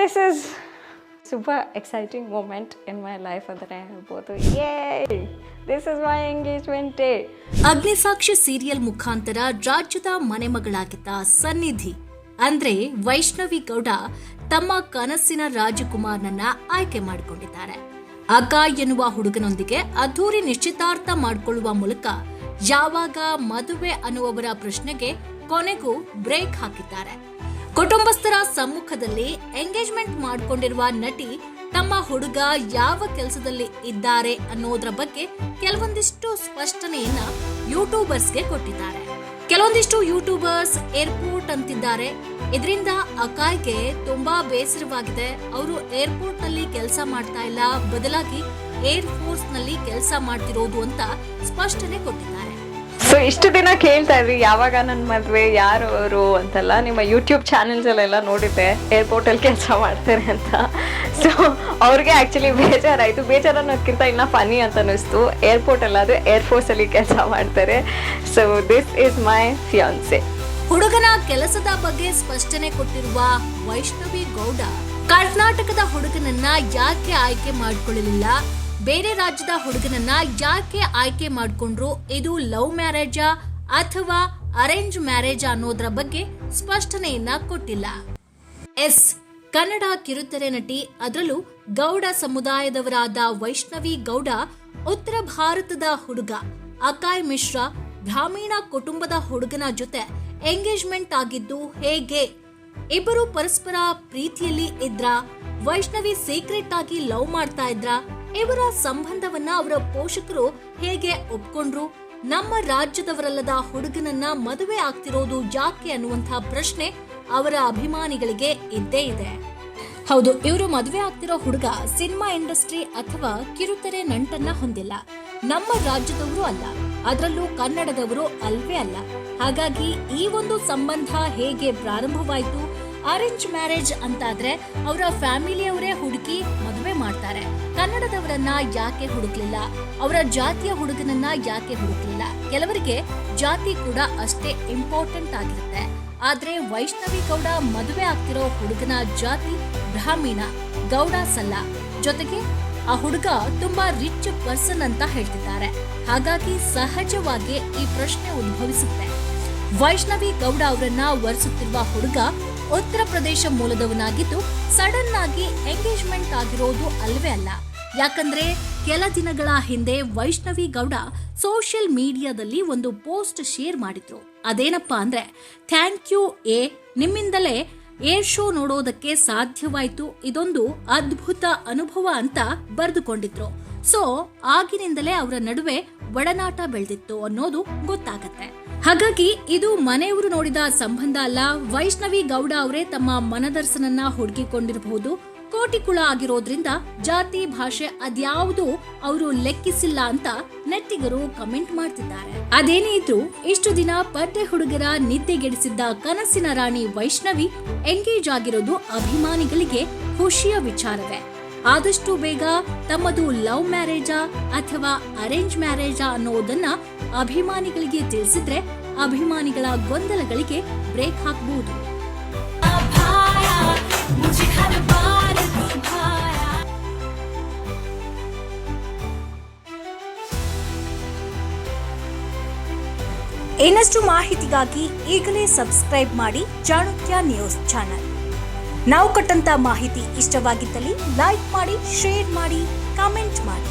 This is super exciting moment in my life ಅಂದರೆ ಹೇಳ್ಬೋದು ಯೇ this is my engagement day Agnisakshi serial ಮುಖಾಂತರ ರಾಜ್ಯದ ಮನೆಮಗಳಾಗಿದ್ದ ಸನ್ನಿಧಿ, ಅಂದ್ರೆ ವೈಷ್ಣವಿ ಗೌಡ, ತಮ್ಮ ಕನಸಿನ ರಾಜಕುಮಾರ್ನನ್ನ ಆಯ್ಕೆ ಮಾಡಿಕೊಂಡಿದ್ದಾರೆ. ಅಕ್ಕ ಎನ್ನುವ ಹುಡುಗನೊಂದಿಗೆ ಅದ್ದೂರಿ ನಿಶ್ಚಿತಾರ್ಥ ಮಾಡಿಕೊಳ್ಳುವ ಮೂಲಕ ಯಾವಾಗ ಮದುವೆ ಅನ್ನುವವರ ಪ್ರಶ್ನೆಗೆ ಕೊನೆಗೂ ಬ್ರೇಕ್ ಹಾಕಿದ್ದಾರೆ. ಕುಟುಂಬಸ್ಥರ ಸಮ್ಮುಖದಲ್ಲಿ ಎಂಗೇಜ್ಮೆಂಟ್ ಮಾಡಿಕೊಂಡಿರುವ ನಟಿ ತಮ್ಮ ಹುಡುಗ ಯಾವ ಕೆಲಸದಲ್ಲಿ ಇದ್ದಾರೆ ಅನ್ನೋದ್ರ ಬಗ್ಗೆ ಕೆಲವೊಂದಿಷ್ಟು ಸ್ಪಷ್ಟನೆಯನ್ನ ಯೂಟ್ಯೂಬರ್ಸ್ಗೆ ಕೊಟ್ಟಿದ್ದಾರೆ. ಕೆಲವೊಂದಿಷ್ಟು ಯೂಟ್ಯೂಬರ್ಸ್ ಏರ್ಪೋರ್ಟ್ ಅಂತಿದ್ದಾರೆ. ಇದರಿಂದ ಅಕಾಯ್ಗೆ ತುಂಬಾ ಬೇಸರವಾಗಿದೆ. ಅವರು ಏರ್ಪೋರ್ಟ್ನಲ್ಲಿ ಕೆಲಸ ಮಾಡ್ತಾ ಇಲ್ಲ. ಬದಲಾಗಿ ಏರ್ ಫೋರ್ಸ್ನಲ್ಲಿ ಕೆಲಸ ಮಾಡ್ತಿರೋದು ಅಂತ ಸ್ಪಷ್ಟನೆ ಕೊಟ್ಟಿದ್ದಾರೆ. ಇಷ್ಟು ದಿನ ಕೇಳ್ತಾ ಇದ್ವಿ, ಯಾವಾಗ ನನ್ನ ಮದುವೆ, ಯಾರು ಅವರು ಅಂತೆಲ್ಲ ನಿಮ್ಮ ಯೂಟ್ಯೂಬ್ ಚಾನೆಲ್ಸಲ್ಲೆಲ್ಲ ನೋಡಿದ್ದೆ ಏರ್ಪೋರ್ಟಲ್ಲಿ ಕೆಲಸ ಮಾಡ್ತಾರೆ ಅಂತ. ಸೊ ಅವ್ರಿಗೆ ಆಕ್ಚುಲಿ ಬೇಜಾರಾಯಿತು. ಬೇಜಾರು ಅನ್ನೋದಕ್ಕಿಂತ ಇನ್ನೂ ಫನಿ ಅಂತ ಅನ್ನಿಸ್ತು. ಏರ್ಫೋರ್ಸ್ ಅಲ್ಲಿ ಕೆಲಸ ಮಾಡ್ತಾರೆ. So this is my fiance ಹುಡುಗನ ಕೆಲಸದ ಬಗ್ಗೆ ಸ್ಪಷ್ಟನೆ ಕೊಟ್ಟಿರುವ ವೈಷ್ಣವಿ ಗೌಡ, ಕರ್ನಾಟಕದ ಹುಡುಗನನ್ನ ಯಾಕೆ ಆಯ್ಕೆ ಮಾಡ್ಕೊಳ್ಳಲಿಲ್ಲ? ಬೇರೆ ರಾಜ್ಯದ ಹುಡುಗನನ್ನ ಯಾಕೆ ಆಯ್ಕೆ ಮಾಡಿಕೊಂಡ್ರು? ಇದು ಲವ್ ಮ್ಯಾರೇಜಾ ಅಥವಾ ಅರೇಂಜ್ ಮ್ಯಾರೇಜ್ ಅನ್ನೋದ್ರ ಬಗ್ಗೆ ಸ್ಪಷ್ಟನೆಯನ್ನ ಕೊಟ್ಟಿಲ್ಲ. ಎಸ್, ಕನ್ನಡ ಕಿರುತೆರೆ ನಟಿ, ಅದರಲ್ಲೂ ಗೌಡ ಸಮುದಾಯದವರಾದ ವೈಷ್ಣವಿ ಗೌಡ, ಉತ್ತರ ಭಾರತದ ಹುಡುಗ, ಅಕಾಯ್ ಮಿಶ್ರಾ, ಗ್ರಾಮೀಣ ಕುಟುಂಬದ ಹುಡುಗನ ಜೊತೆ ಎಂಗೇಜ್ಮೆಂಟ್ ಆಗಿದ್ದು ಹೇಗೆ? ಇಬ್ಬರು ಪರಸ್ಪರ ಪ್ರೀತಿಯಲ್ಲಿ ಇದ್ರ? ವೈಷ್ಣವಿ ಸೀಕ್ರೆಟ್ ಆಗಿ ಲವ್ ಮಾಡ್ತಾ ಇದ್ರ? ಇವರ ಸಂಬಂಧವನ್ನ ಅವರ ಪೋಷಕರು ಹೇಗೆ ಒಪ್ಕೊಂಡ್ರು? ನಮ್ಮ ರಾಜ್ಯದವರಲ್ಲದ ಹುಡುಗನನ್ನ ಮದುವೆ ಆಗ್ತಿರೋದು ಯಾಕೆ ಅನ್ನುವಂತಹ ಪ್ರಶ್ನೆ ಅವರ ಅಭಿಮಾನಿಗಳಿಗೆ ಇದ್ದೇ ಇದೆ. ಹೌದು, ಇವರು ಮದುವೆ ಆಗ್ತಿರೋ ಹುಡುಗ ಸಿನಿಮಾ ಇಂಡಸ್ಟ್ರಿ ಅಥವಾ ಕಿರುತೆರೆ ನಂಟನ್ನ ಹೊಂದಿಲ್ಲ. ನಮ್ಮ ರಾಜ್ಯದವರು ಅಲ್ಲ, ಅದರಲ್ಲೂ ಕನ್ನಡದವರು ಅಲ್ವೇ ಅಲ್ಲ. ಹಾಗಾಗಿ ಈ ಒಂದು ಸಂಬಂಧ ಹೇಗೆ ಪ್ರಾರಂಭವಾಯಿತು ಅರೇಂಜ್ ಮ್ಯಾರೇಜ್ ಅಂತಾದ್ರೆ ಅವರ ಫ್ಯಾಮಿಲಿಯವರೇ ಹುಡುಕಿ ಮದುವೆ ಮಾಡ್ತಾರೆ. ಕನ್ನಡದವರನ್ನ ಯಾಕೆ ಹುಡುಕ್ಲಿಲ್ಲ? ಅವರ ಜಾತಿಯ ಹುಡುಗನನ್ನ ಯಾಕೆ ಹುಡುಕ್ಲಿಲ್ಲ? ಕೆಲವರಿಗೆ ಜಾತಿ ಕೂಡ ಅಷ್ಟೇ ಇಂಪಾರ್ಟೆಂಟ್ ಆಗಿರುತ್ತೆ. ಆದ್ರೆ ವೈಷ್ಣವಿ ಗೌಡ ಮದುವೆ ಆಗ್ತಿರೋ ಹುಡುಗನ ಜಾತಿ ಬ್ರಾಹ್ಮೀಣ, ಗೌಡ ಸಲ್ಲ. ಜೊತೆಗೆ ಆ ಹುಡುಗ ತುಂಬಾ ರಿಚ್ ಪರ್ಸನ್ ಅಂತ ಹೇಳ್ತಿದ್ದಾರೆ. ಹಾಗಾಗಿ ಸಹಜವಾಗಿ ಈ ಪ್ರಶ್ನೆ ಉದ್ಭವಿಸುತ್ತೆ. ವೈಷ್ಣವಿ ಗೌಡ ಅವರನ್ನ ವರಿಸುತ್ತಿರುವ ಹುಡುಗ ಉತ್ತರ ಪ್ರದೇಶ ಮೂಲದವನಾಗಿದ್ದು ಸಡನ್ ಆಗಿ ಎಂಗೇಜ್ಮೆಂಟ್ ಆಗಿರೋದು ಅಲ್ವೇ ಅಲ್ಲ. ಯಾಕಂದ್ರೆ ಕೆಲ ದಿನಗಳ ಹಿಂದೆ ವೈಷ್ಣವಿ ಗೌಡ ಸೋಷಿಯಲ್ ಮೀಡಿಯಾದಲ್ಲಿ ಒಂದು ಪೋಸ್ಟ್ ಶೇರ್ ಮಾಡಿದ್ರು. ಅದೇನಪ್ಪಾ ಅಂದ್ರೆ, ಥ್ಯಾಂಕ್ ಯು ಎ, ನಿಮ್ಮಿಂದಲೇ ಏರ್ ಶೋ ನೋಡೋದಕ್ಕೆ ಸಾಧ್ಯವಾಯ್ತು, ಇದೊಂದು ಅದ್ಭುತ ಅನುಭವ ಅಂತ ಬರೆದುಕೊಂಡಿದ್ರು. ಸೊ, ಆಗಿನಿಂದಲೇ ಅವರ ನಡುವೆ ಒಡನಾಟ ಬೆಳೆದಿತ್ತು ಅನ್ನೋದು ಗೊತ್ತಾಗತ್ತೆ. ಹಾಗಾಗಿ ಇದು ಮನೆಯವರು ನೋಡಿದ ಸಂಬಂಧ ಅಲ್ಲ. ವೈಷ್ಣವಿ ಗೌಡ ಅವರೇ ತಮ್ಮ ಮನದರ್ಶನನ್ನ ಹುಡುಕಿಕೊಂಡಿರಬಹುದು. ಕೋಟಿಕುಳ ಆಗಿರೋದ್ರಿಂದ ಜಾತಿ, ಭಾಷೆ ಅದ್ಯಾವುದು ಅವರು ಲೆಕ್ಕಿಸಿಲ್ಲ ಅಂತ ನೆಟ್ಟಿಗರು ಕಮೆಂಟ್ ಮಾಡ್ತಿದ್ದಾರೆ. ಅದೇನೇ ಇದ್ರು ಇಷ್ಟು ದಿನ ಪಡ್ಡೆ ಹುಡುಗರ ನಿದ್ದೆಗೆಡಿಸಿದ್ದ ಕನಸಿನ ರಾಣಿ ವೈಷ್ಣವಿ ಎಂಗೇಜ್ ಆಗಿರೋದು ಅಭಿಮಾನಿಗಳಿಗೆ ಖುಷಿಯ ವಿಚಾರವೇ. ಆದಷ್ಟು ಬೇಗ ತಮ್ಮದು ಲವ್ ಮ್ಯಾರೇಜಾ ಅಥವಾ ಅರೇಂಜ್ ಮ್ಯಾರೇಜಾ ಅನ್ನೋದನ್ನ ಅಭಿಮಾನಿಗಳಿಗೆ ತಿಳಿಸಿದ್ರೆ ಅಭಿಮಾನಿಗಳ ಗೊಂದಲಗಳಿಗೆ ಬ್ರೇಕ್ ಹಾಕಬಹುದು ಇನ್ನಷ್ಟು ಮಾಹಿತಿಗಾಗಿ ಈಗಲೇ ಸಬ್ಸ್ಕ್ರೈಬ್ ಮಾಡಿ ಚಾಣಕ್ಯ ನ್ಯೂಸ್ ಚಾನಲ್. ನಾವು ಕೊಟ್ಟಂತ ಮಾಹಿತಿ ಇಷ್ಟವಾಗಿದ್ದಲ್ಲಿ ಲೈಕ್ ಮಾಡಿ ಶೇರ್ ಮಾಡಿ ಕಾಮೆಂಟ್ ಮಾಡಿ.